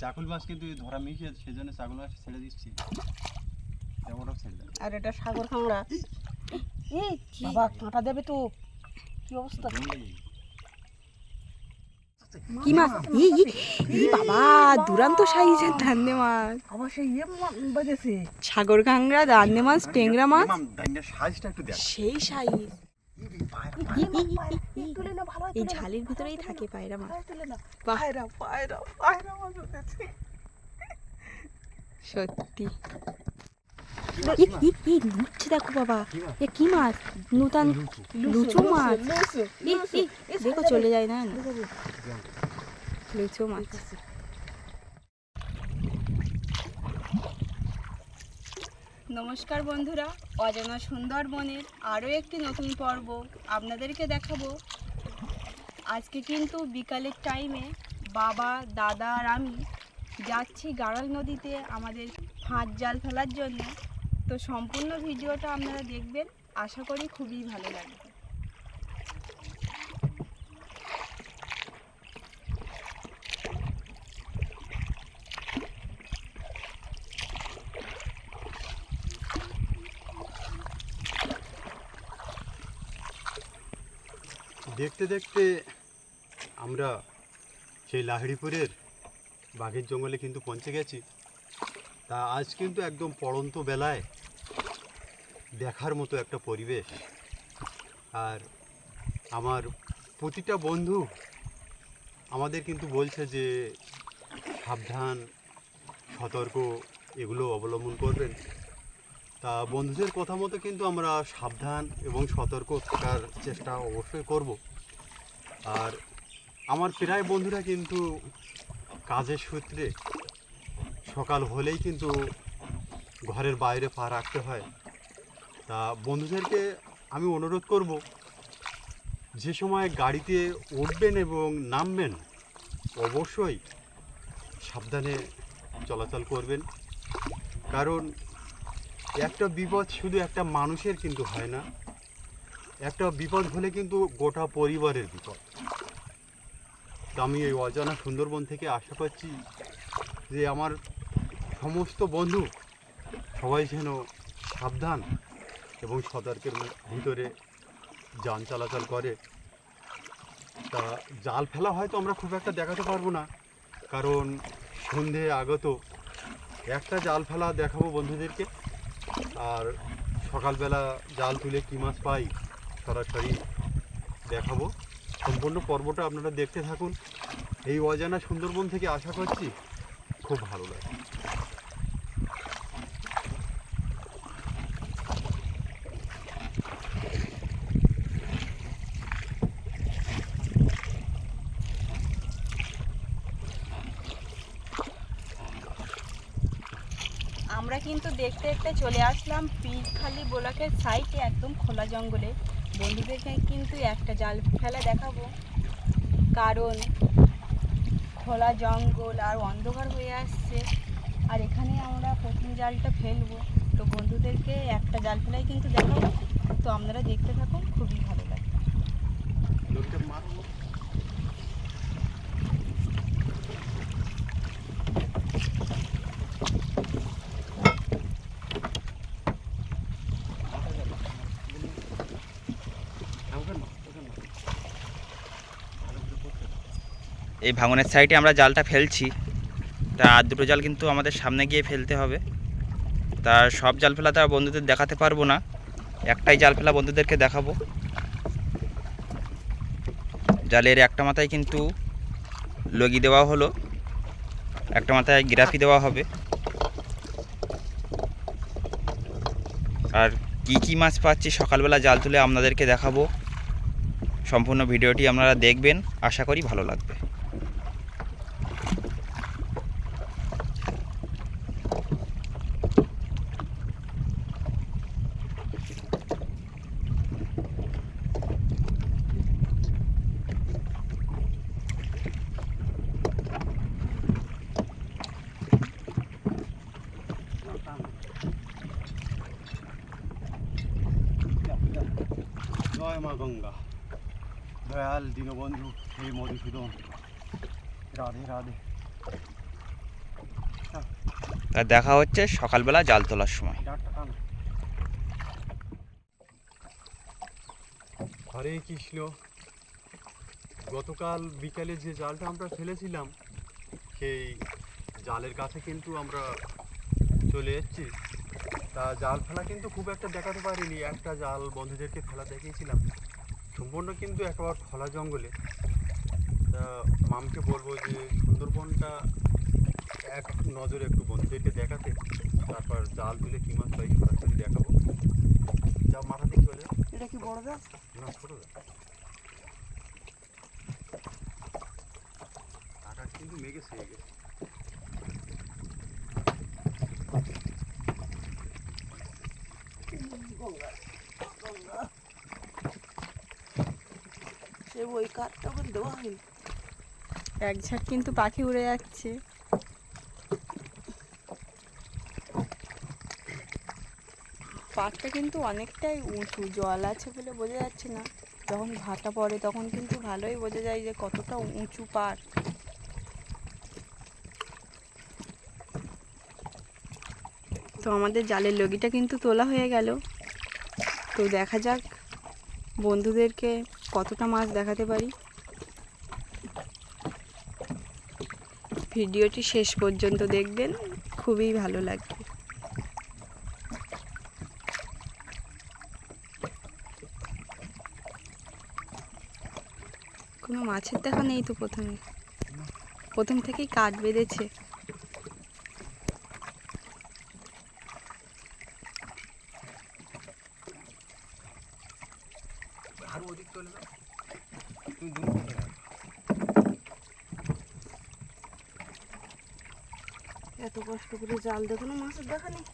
চাকুল মাছ কিন্তু এই ধরা মিশিয়ে সেজন্য চাকুল মাছ ছেড়ে দিচ্ছি। ছেড়ে আর এটা সাগর কাঁকড়া এই বাবা কাঁটা দেবে তো। কি অবস্থা? কি মাছ? ই ই, ই বাবা দুরান্ত সাইজের দান্নে মাছ। আবার সেই ইয়ে বাজেছে সাগর কাংড়া দান্নে মাছ টেংরা মাছ। ডাইনের সাইজটা একটু সেই সাইজ। এই ঝালির ভিতরেই থাকে পায়রা মাছ। পায়রা পায়রা পায়রা মাছ উঠেছে। সত্যি। দেখো বাবা। এ কি মাছ? নূতন লুচু। মাছ। দেখো চলে যায় না? লুচু মাছ। নমস্কার বন্ধুরা, অজানা সুন্দরবনের আরও একটি নতুন পর্ব আপনাদেরকে দেখাবো। আজকে কিন্তু বিকালের টাইমে বাবা, দাদা আর আমি যাচ্ছি গাড়াল নদীতে আমাদের ফাঁদ জাল ফেলার জন্য। তো সম্পূর্ণ ভিডিওটা আপনারা দেখবেন, আশা করি খুবই ভালো লাগবে। দেখতে দেখতে আমরা সেই লাহিড়িপুরের বাঘের জঙ্গলে কিন্তু পৌঁছে গেছি। তা আজ কিন্তু একদম পড়ন্ত বেলায় দেখার মতো একটা পরিবেশ। আর আমার প্রতিটা বন্ধু আমাদের কিন্তু বলছে যে সাবধান, সতর্ক, এগুলো অবলম্বন করবেন। তা বন্ধুদের কথা মতো কিন্তু আমরা সাবধান এবং সতর্ক থাকার চেষ্টা অবশ্যই করব। আর আমার প্রায় বন্ধুরা কিন্তু কাজের সূত্রে সকাল হলেই কিন্তু ঘরের বাইরে পা রাখতে হয়। তা বন্ধুদেরকে আমি অনুরোধ করব, যে সময় গাড়িতে উঠবেন এবং নামবেন, অবশ্যই সাবধানে চলাচল করবেন। কারণ একটা বিপদ শুধু একটা মানুষের কিন্তু হয় না, একটা বিপদ হলে কিন্তু গোটা পরিবারের বিপদ। তো আমি এই অজানা সুন্দরবন থেকে আশা করছি যে আমার সমস্ত বন্ধু সবাই যেন সাবধান এবং সতর্কের ভিতরে যান চলাচল করে। তা জাল ফেলা হয়তো আমরা খুব একটা দেখাতে পারব না, কারণ সন্ধে আগত একটা জাল ফেলা দেখাবো বন্ধুদেরকে। আর সকালবেলা জাল তুলে কী মাছ পাই, সরাসরি দেখাবো। সম্পূর্ণ পর্বটা আপনারা দেখতে থাকুন। এই অজানা সুন্দরবন থেকে আশা করছি খুব ভালো লাগে আমরা কিন্তু দেখতে দেখতে চলে আসলাম পীরখালি ব্লকের সাইডে একদম খোলা জঙ্গলে। বন্ধুদেরকে কিন্তু একটা জাল ফেলা দেখাবো। কারণ খোলা জঙ্গল আর অন্ধকার হয়ে আসছে। আর এখানে আমরা প্রথম জালটা ফেলব। তো বন্ধুদেরকে একটা জাল ফেলাই কিন্তু দেখাবো। তো আপনারা দেখতে থাকুন, খুবই ভালো লাগে। এই ভাঙনের সাইডে আমরা জালটা ফেলছি। তা আর দুটো জাল কিন্তু আমাদের সামনে গিয়ে ফেলতে হবে। তা সব জাল ফেলা তো আর বন্ধুদের দেখাতে পারব না। একটাই জাল ফেলা বন্ধুদেরকে দেখাবো। জালের একটা মাথায় কিন্তু লগি দেওয়া হলো। একটা মাথায় গ্রাফি দেওয়া হবে। আর কি কি মাছ পাচ্ছি সকালবেলা জাল তুলে আপনাদেরকে দেখাবো। সম্পূর্ণ ভিডিওটি আপনারা দেখবেন। আশা করি ভালো লাগবে জয় মা গঙ্গা। দয়াল দীনবন্ধু হে মধুসূদন। রাধে রাধে। আর দেখা হচ্ছে সকালবেলা জাল তোলার সময়। হরে কৃষ্ণ। গতকাল বিকালে যে জালটা আমরা ফেলেছিলাম সেই জালের কাছে কিন্তু আমরা চলে এসেছি। তা জাল ফেলা কিন্তু খুব একটা দেখাতে পারিনি। একটা জাল বন্ধুদেরকে ফেলা দেখিয়েছিলাম। সম্পূর্ণ কিন্তু একেবারে খোলা জঙ্গলে। তা মামকে বলব যে সুন্দরবনটা এক নজরে একটু বন্ধুদেরকে দেখাতে তারপর জাল তুলে কী মাছ পাই সরাসরি দেখাবো। যা মাথা দিয়ে চলে এটা কি বড় জাল? না ছোট জাল। আকাশ কিন্তু মেঘে সেয়ে গেছে। ওই কাঠটা করে দেওয়া হয়নি। এক ঝাঁক কিন্তু পাখি উড়ে যাচ্ছে। পাটটা কিন্তু অনেকটাই উঁচু, জল আছে বলে বোঝা যাচ্ছে না। যখন ভাটা পড়ে তখন কিন্তু ভালোই বোঝা যায় যে কতটা উঁচু পাট তো আমাদের জালের লগিটা কিন্তু তোলা হয়ে গেল। তো দেখা যাক বন্ধুদেরকে কতটা মাছ দেখাতে পারি? ভিডিওটি শেষ পর্যন্ত দেখবেন, খুবই ভালো লাগবে। কোনো মাছের দেখা নেই তো প্রথমে? প্রথম থেকেই কাঠ বেঁধেছে আর ওদিক চলে যাও তুমি দূর চলে যাও এত কষ্ট করে জাল? দেখো না মাছের দেখা নেই।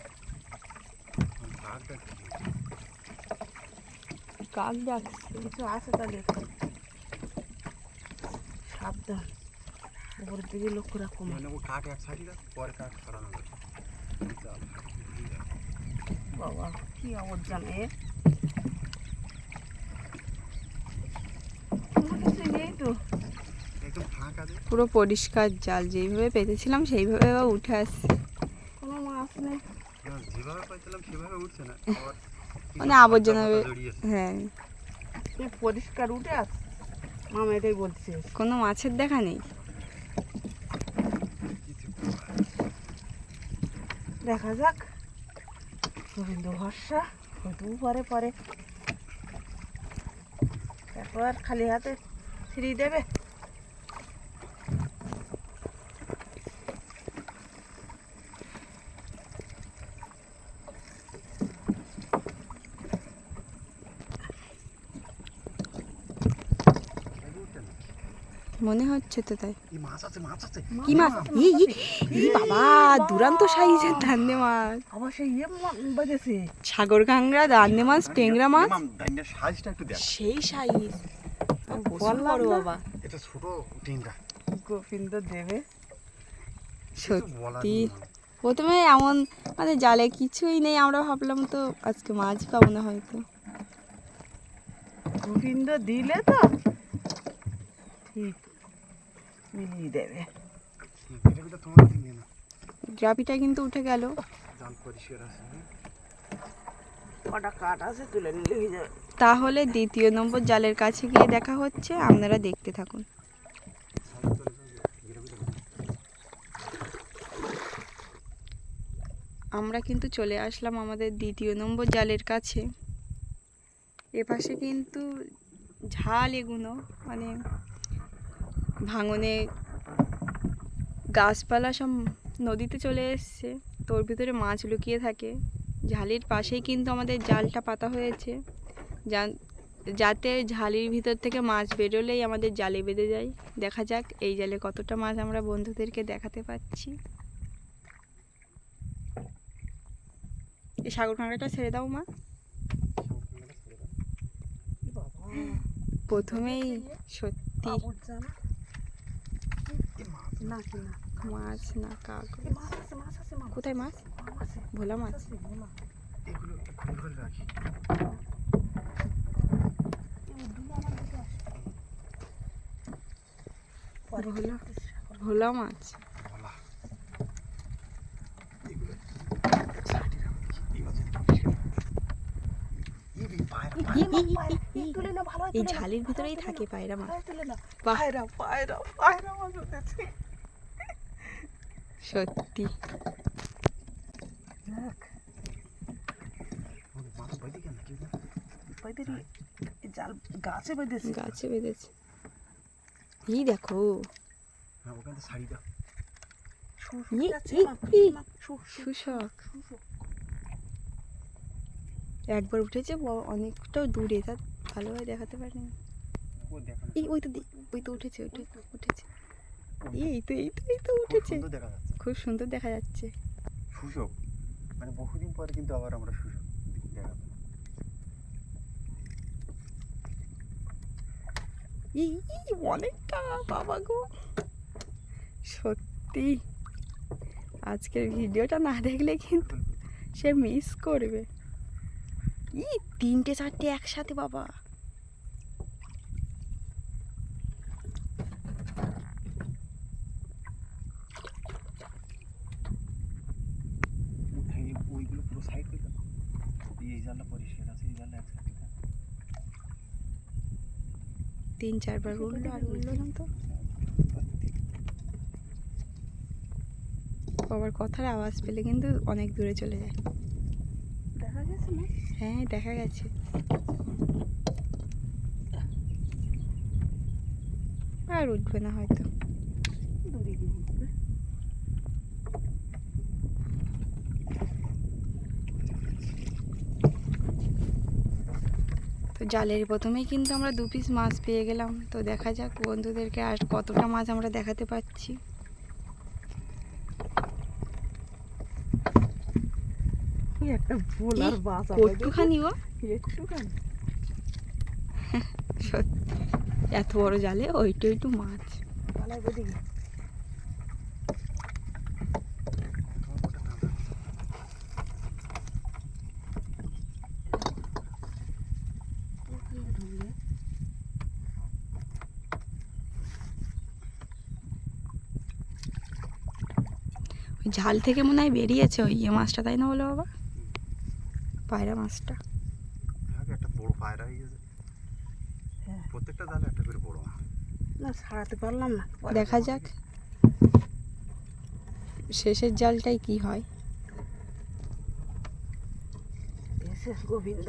কাক ডাকছে? কিছু আছে তাহলে সাবধান। উপরের দিকে লক্ষ্য রাখো মানে ও কাঠ এক সাইডে পরে কাঠ সরানো বাবা কি ফাঁকা দে। পুরো পরিষ্কার জাল। যেইভাবে পেতেছিলাম সেইভাবে আবার উঠে আসছে। যেভাবে পাইছিলাম সেভাবে উঠছে না। আবার মানে আবর্জনা হয়ে- পরিষ্কার উঠে আস। মামা এটাই বলছে। কোনো মাছের দেখা নেই? দেখা যাক। গোবিন্দ ভরসা হয়তো পরে পরে একবার খালি হাতে ফ্রি দেবে উঠছে না। মনে হচ্ছে তো তাই। মাছ আছে মাছ আছে। কি মাছ? ই ই, বাবা দুরান্ত সাইজের দান্নে মাছ। আবার সেই ইয়ে বেঁধেছে সাগর কাংড়া দান্নে মাছ টেংরা মাছ। সাইজটা একটু দেখ। সেই সাইজ। বললাম বড় বাবা এটা ছোট টিংরা গোবিন্দ দেবে। সত্যি প্রথমে এমন মানে জালে কিছুই নেই আমরা ভাবলাম তো আজকে মাছ পাবো না হয়তো। গোবিন্দ দিলে তো। ঠিক। মিলিয়ে দেবে। এটা কিন্তু উঠে গেল। তাহলে দ্বিতীয় নম্বর জালের কাছে গিয়ে দেখা হচ্ছে আপনারা দেখতে থাকুন। আমরা কিন্তু চলে আসলাম আমাদের দ্বিতীয় নম্বর জালের কাছে। এপাশে কিন্তু ঝাল এগুলো মানে ভাঙনে গাছপালা সব নদীতে চলে এসছে। তোর ভিতরে মাছ লুকিয়ে থাকে। ঝালির পাশেই কিন্তু আমাদের জালটা পাতা হয়েছে। যা- যাতে ঝালির ভিতর থেকে মাছ বেরোলেই আমাদের জালে বেঁধে যায়। দেখা যাক এই জালে কতটা মাছ আমরা বন্ধুদেরকে দেখাতে পাচ্ছি। এই সাগর কাঁকড়াটা ছেড়ে দাও মা। প্রথমেই সত্যি মাছ না। কাক কোথায় মাছ? ভোলা মাছ। ভোলা মাছ। এই ঝালের ভিতরেই থাকে পায়রা মাছ। পায়রা পায়রা পায়রা মাছ উঠেছে। সত্যি। গাছে বেঁধেছে গাছে বেঁধেছে এই দেখো। হ্যাঁ শাড়ি দাও। ই, ই, ই। একবার উঠেছে অনেকটা দূরে তা ভালোভাবে দেখাতে পারিনি। এই ওই তো ওই তো উঠেছে উঠে উঠেছে। এই তো এই তো এই তো উঠেছে। খুব সুন্দর দেখা যাচ্ছে। সুযোগ। মানে বহুদিন পরে কিন্তু আবার আমরা সুযোগ দেখা এই, অনেকটা বাবা গো। সত্যি। আজকের ভিডিওটা না দেখলে কিন্তু সে মিস করবে। ই তিনটে চারটে একসাথে বাবা হ্যাঁ, এই- ওইগুলো পুরো সাইড করে দাও এই পরিষ্কার আছে একসাথে। তিন চারবার উঠল আর উঠল না তো। বাবার কথার আওয়াজ পেলে কিন্তু অনেক দূরে চলে যায়। দেখা গেছে না? হ্যাঁ দেখা গেছে। আর উঠবে না হয়তো দূরে গিয়ে উঠবে। তো জালের প্রথমেই কিন্তু আমরা দু পিস মাছ পেয়ে গেলাম। তো দেখা যাক বন্ধুদেরকে আর কতটা মাছ আমরা দেখাতে একটুখানি ও একটুখানি। সত্যি এত বড় জালে ওইটু মাছ। জাল থেকে মনে হয় বেরিয়েছে ওই ইয়ে মাছটা তাই না বলো বাবা? পায়রা মাছটা। হ্যাঁ, একটা বড় পায়রা হয়ে গেছে। প্রত্যেকটা জালে একটা করে বড় না ছাড়াতে পারলাম না। পরে দেখা যাক। শেষের জালটাই কি হয়। গোবিন্দ।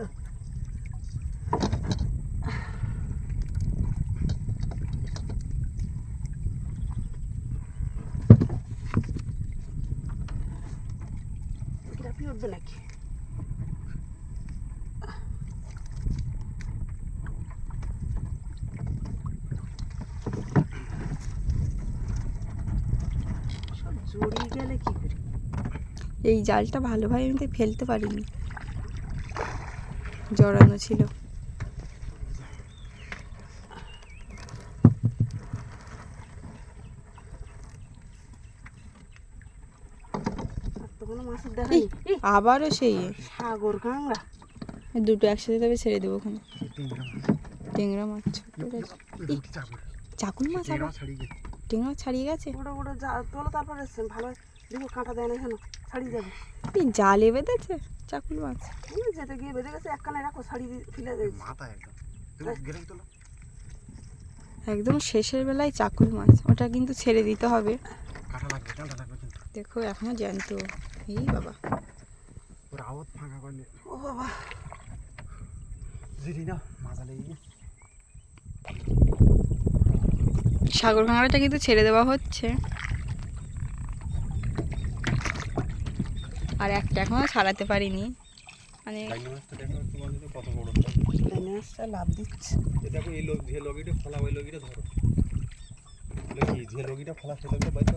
উঠবে নাকি? এই জালটা ভালোভাবে আমি তো ফেলতে পারিনি। জড়ানো ছিল আর তো কোনো মাছের দেখা নেই এই, আবারও সেই সাগর কাংড়া দুটো একসাথে তবে ছেড়ে দেবো ওখানে। টেংরা মাছ। চাকুল মাছ আবার? গেছে। টেংরা ছাড়িয়ে গেছে? বড় বড় যা তোলো তারপরে ভালো দেখো কাঁটা দেয় না এখানে ছাড়িয়ে যাবে। এই জালে বেঁধেছে চাকুল মাছ? যেতে গিয়ে বেঁধে গেছে এক কানে রাখো ছাড়িয়ে ফেলে দিয়েছে মাথা একদম। তোলো। একদম শেষের বেলায় চাকুল মাছ। ওটা কিন্তু ছেড়ে দিতে হবে। কাটা লাগবে কাঁটা লাগবে কিন্তু। দেখো এখনও জ্যান্ত। এই বাবা। ফাঁকা করলে ও বাবা জিরি না মাজা লেগে সাগর কাঁকড়াটা কিন্তু ছেড়ে দেওয়া হচ্ছে। আর একটা এখনও ছাড়াতে পারিনি। মানে লাভ দিচ্ছে। দেখো এই লোক যে লগিটা ফলা ওই লগিটা ধরো। যে লগিটা ফলা সে লগিটা বাইতে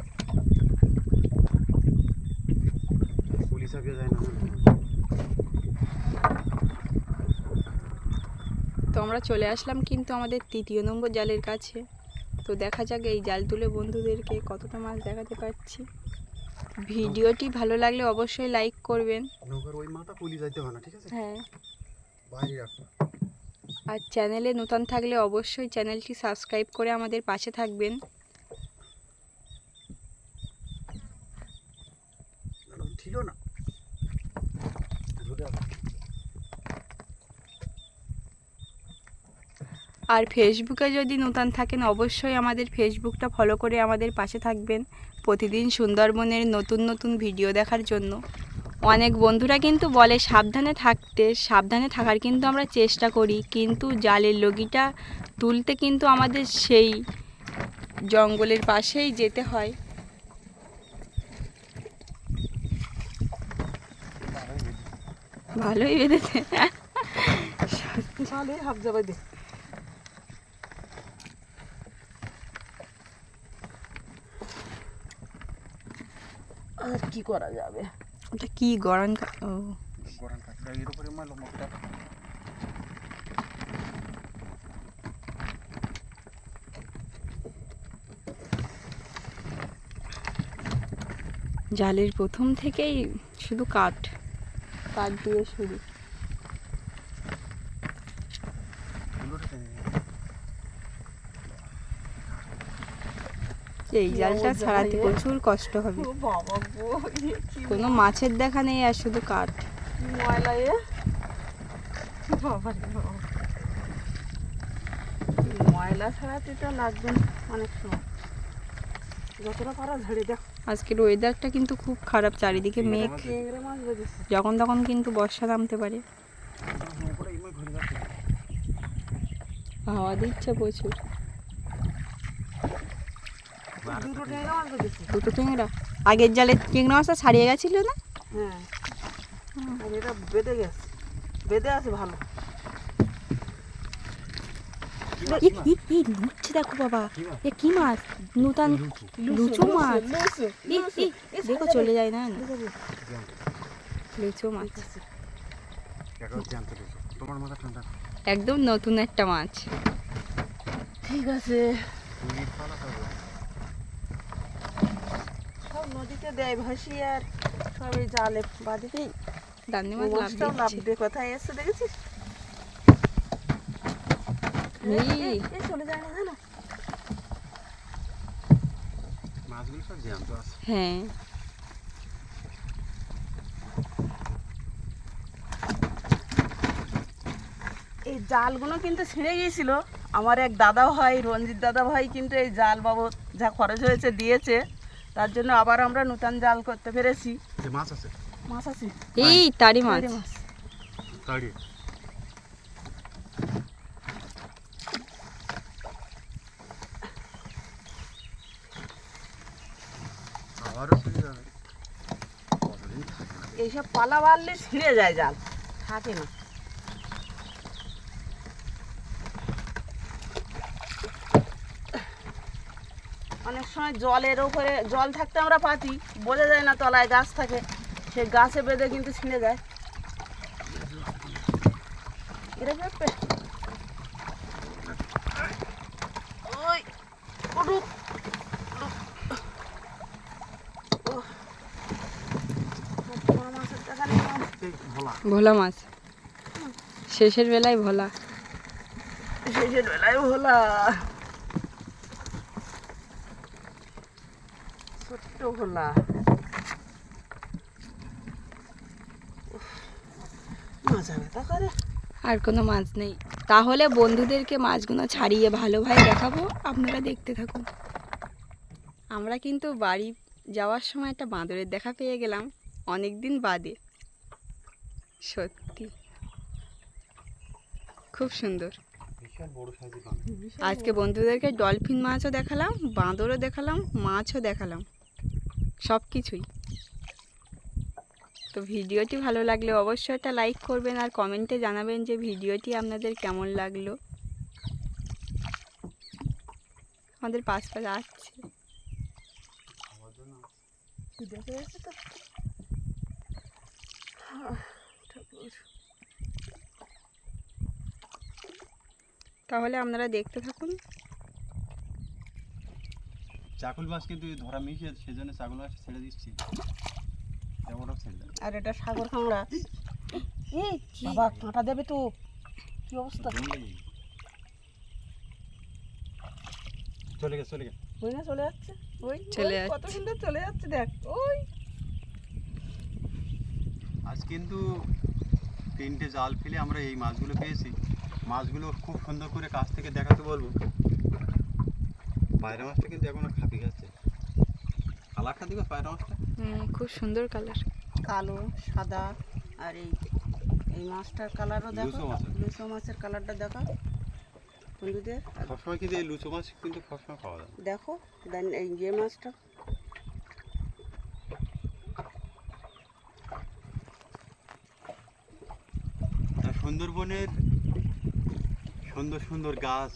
পুলিশ যায় না। তো আমরা চলে আসলাম কিন্তু আমাদের তৃতীয় নম্বর জালের কাছে। তো দেখা যাক এই জাল তুলে বন্ধুদেরকে কতটা মাছ দেখাতে পারছি। ভিডিওটি ভালো লাগলে অবশ্যই লাইক করবেন। ওই মাথা যাইতে না ঠিক আছে? হ্যাঁ। আর চ্যানেলে নতুন থাকলে অবশ্যই চ্যানেলটি সাবস্ক্রাইব করে আমাদের পাশে থাকবেন। ছিল না ধরে রাখো আর ফেসবুকে যদি নতুন থাকেন, অবশ্যই আমাদের ফেসবুকটা ফলো করে আমাদের পাশে থাকবেন। প্রতিদিন সুন্দরবনের নতুন নতুন ভিডিও দেখার জন্য। অনেক বন্ধুরা কিন্তু বলে, সাবধানে থাকতে, সাবধানে থাকার কিন্তু আমরা চেষ্টা করি। কিন্তু জালের লগিটা তুলতে কিন্তু আমাদের সেই জঙ্গলের পাশেই যেতে হয়। ভালোই বেঁধেছে তাহলে হাফ যাবে দে আর কি করা যাবে? ওটা কি গরান ও। গরম কাঁকড়া এর উপরে মালো মুখটা। জালের প্রথম থেকেই শুধু কাঠ। কাঠ দিয়ে শুরু। এই জালটা ছাড়াতে প্রচুর কষ্ট হবে। কোনো মাছের দেখা নেই আর শুধু কাঠ। ময়লা এ বাবা রে বাবা। এই ময়লা ছাড়াতে তো লাগবে অনেক সময়। যতটা পারা ঝেড়ে দেখ। আজকের ওয়েদারটা কিন্তু খুব খারাপ চারিদিকে মেঘ। যখন তখন কিন্তু বর্ষা নামতে পারে। হাওয়া দিচ্ছে প্রচুর। দুটো চিংড়ি আগের জালে চিংড়ি মাছটা ছাড়িয়ে গেছিল না? হ্যাঁ। এটা বেঁধে গেছে। বেঁধে আছে ভালো। ই, দেখো বাবা। এ কি মাছ? নূতন লুচু মাছ। দেখো চলে যায় না। লুচো মাছ। একদম নতুন একটা মাছ। ঠিক আছে। সব নদীতে দেয় ভাসি আর এই জালে বাদিতেই দান্নি মাছ লাভ মাছটাও লাভ দিয়ে কোথায় এসছে দেখেছিস? এই। এই, এই চলে যায় না জানো? মাছগুলো সব জ্যান্ত আছে। হ্যাঁ। এই জালগুলো কিন্তু ছিঁড়ে গিয়েছিল। আমার এক দাদা ভাই রঞ্জিত দাদা ভাই কিন্তু এই জাল বাবদ যা খরচ হয়েছে দিয়েছে। তার জন্য আবার আমরা নতুন জাল করতে পেরেছি। যে মাছ আছে। মাছ আছে? এই তারি মাছ। তাড়ি কতদিন থাকে এইসব পালা বাড়লে ছিঁড়ে যায় জাল। থাকে না। অনেক সময় জলের ওপরে জল থাকতে আমরা পাতি বোঝা যায় না তলায় গাছ থাকে সে গাছে বেঁধে কিন্তু ছিঁড়ে যায়। পেঁপে ওই উঠুক ভোলা মাছ। শেষের বেলায় ভোলা। শেষের বেলায় ভোলা। ভোলা আর কোনো মাছ নেই। তাহলে বন্ধুদেরকে মাছগুলো ছাড়িয়ে ভালোভাবে দেখাবো। আপনারা দেখতে থাকুন। আমরা কিন্তু বাড়ি যাওয়ার সময় একটা বাঁদরের দেখা পেয়ে গেলাম অনেক দিন বাদে। সত্যি। খুব সুন্দর। আজকে বন্ধুদেরকে ডলফিন মাছও দেখালাম বাঁদরও দেখালাম মাছও দেখালাম। সব কিছুই। তো ভিডিওটি ভালো লাগলে অবশ্যই একটা লাইক করবেন আর কমেন্টে জানাবেন যে ভিডিওটি আপনাদের কেমন লাগল। আমাদের পাশ পাশ আসছে। তাহলে আপনারা দেখতে থাকুন। চাকুল মাছ কিন্তু ধরা মিশিয়ে সেজন্য চাকুল মাছ ছেড়ে দিচ্ছি। ছেড়ে আর এটা সাগর বাবা। কাঁটা দেবে তো? কি অবস্থা? চলে গেছে চলে গেছে। ওই না চলে যাচ্ছে। ওই চলে ওই, কত সুন্দর চলে যাচ্ছে দেখ। ওই। আজ কিন্তু তিনটে জাল ফেলে আমরা এই মাছগুলো পেয়েছি। মাছগুলো খুব সুন্দর করে কাছ থেকে দেখাতে বলব। পায়রা মাছটা কিন্তু এখনও খাপি খাচ্ছে। কালারটা দিবে পায়রা মাছটা? হ্যাঁ খুব সুন্দর কালার। কালো সাদা আর এই এই মাছটার কালারও দেখো। লুচো মাছের। কালারটা দেখো। বন্ধুদের সবসময় কিন্তু এই লুচো মাছ কিন্তু সবসময় পাওয়া যায় দেখো দেন এই যে মাছটা। সুন্দরবনের সুন্দর সুন্দর গাছ।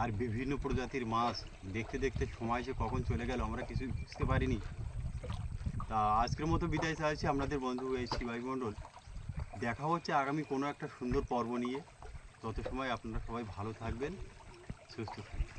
আর বিভিন্ন প্রজাতির মাছ দেখতে দেখতে সময় যে কখন চলে গেল, আমরা কিছু বুঝতে পারিনি। তা আজকের মতো বিদায় চাইছি আপনাদের বন্ধু এই শিবাই মণ্ডল। দেখা হচ্ছে আগামী কোনো একটা সুন্দর পর্ব নিয়ে। তত সময় আপনারা সবাই ভালো থাকবেন, সুস্থ থাকবেন।